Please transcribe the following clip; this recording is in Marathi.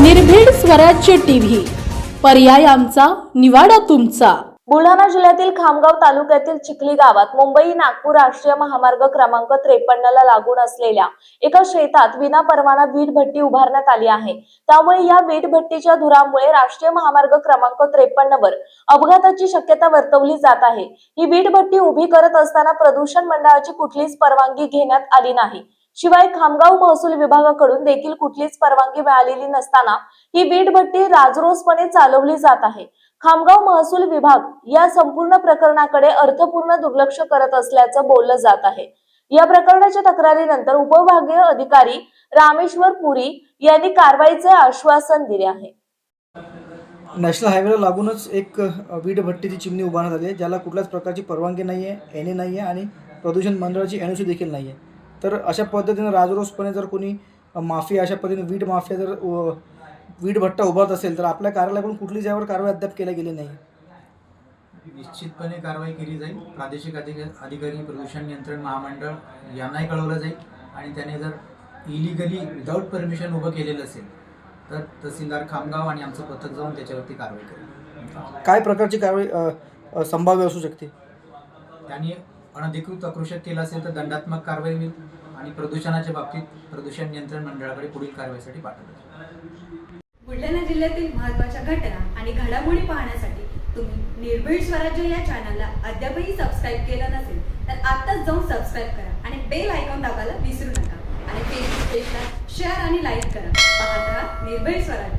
निर्भीड स्वराज्य टीव्ही. पर्याय आमचा निवाडा तुमचा. बुलढाणा जिल्ह्यातील खामगाव तालुक्यातील चिखली गावात मुंबई नागपूर राष्ट्रीय महामार्ग क्रमांक त्रेपन्न ला लागून असलेल्या एका शेतात विना परवाना वीट भट्टी उभारण्यात आली आहे. त्यामुळे या वीट भट्टीच्या धुरामुळे राष्ट्रीय महामार्ग क्रमांक त्रेपन्न वर अपघाताची शक्यता वर्तवली जात आहे. ही वीट भट्टी उभी करत असताना प्रदूषण मंडळाची कुठलीच परवानगी घेण्यात आली नाही. शिवाय खामगाव महसूल विभागाकडून देखील कुठलीच परवानगी मिळालेली नसताना ही वीट भट्टी राजरोसपणे चालवली जात आहे. खामगाव महसूल विभाग या संपूर्ण प्रकरणाकडे अर्थपूर्ण दुर्लक्ष करत असल्याचं बोललं जात आहे. या प्रकरणाच्या तक्रारीनंतर उपविभागीय अधिकारी रामेश्वर पुरी यांनी कारवाईचे आश्वासन दिले आहे. नॅशनल हायवेला लागूनच एक वीट भट्टीची चिमणी उभारण्यात आली आहे ज्याला कुठल्याच प्रकारची परवानगी नाही आहे एन ए नाही आहे आणि प्रदूषण मंडळाची एन ओ सी देखील नाही आहे तर अशा पद्धतीनं राजरोसपणे जर कोणी माफिया अशा पद्धतीने वीट माफिया जर वीट भट्टा उभारत असेल तर आपल्या कार्यालयाकडून कुठलीच यावर कारवाई अद्याप केल्या गेली नाही. निश्चितपणे कारवाई केली जाईल. प्रादेशिक अधिक अधिकारी प्रदूषण नियंत्रण महामंडळ यांनाही कळवलं जाईल. आणि त्याने जर इलिगली विदाऊट परमिशन उभं केलेलं असेल तर तहसीलदार खामगाव आणि आमचं पथक जाऊन त्याच्यावरती कारवाई करेल. काय प्रकारची कारवाई संभाव्य असू शकते? त्यांनी अनधिकृत आकृषक केलं असेल तर दंडात्मक कारवाई होईल आणि प्रदूषणाच्या बाबतीत प्रदूषण नियंत्रण मंडळाकडे पुढील कारवाईसाठी पाठवलं बुलढाणा जिल्ह्यातील महत्त्वाच्या घटना आणि घडामोडी पाहण्यासाठी तुम्ही निर्भीड स्वराज्य या चॅनलला अद्यापही सबस्क्राईब केलं नसेल तर आत्ताच जाऊन सबस्क्राईब करा आणि बेल आयकॉन दाबायला विसरू नका. आणि फेसबुक पेजला शेअर आणि लाईक करा. पाहत राहा निर्भीड स्वराज्य.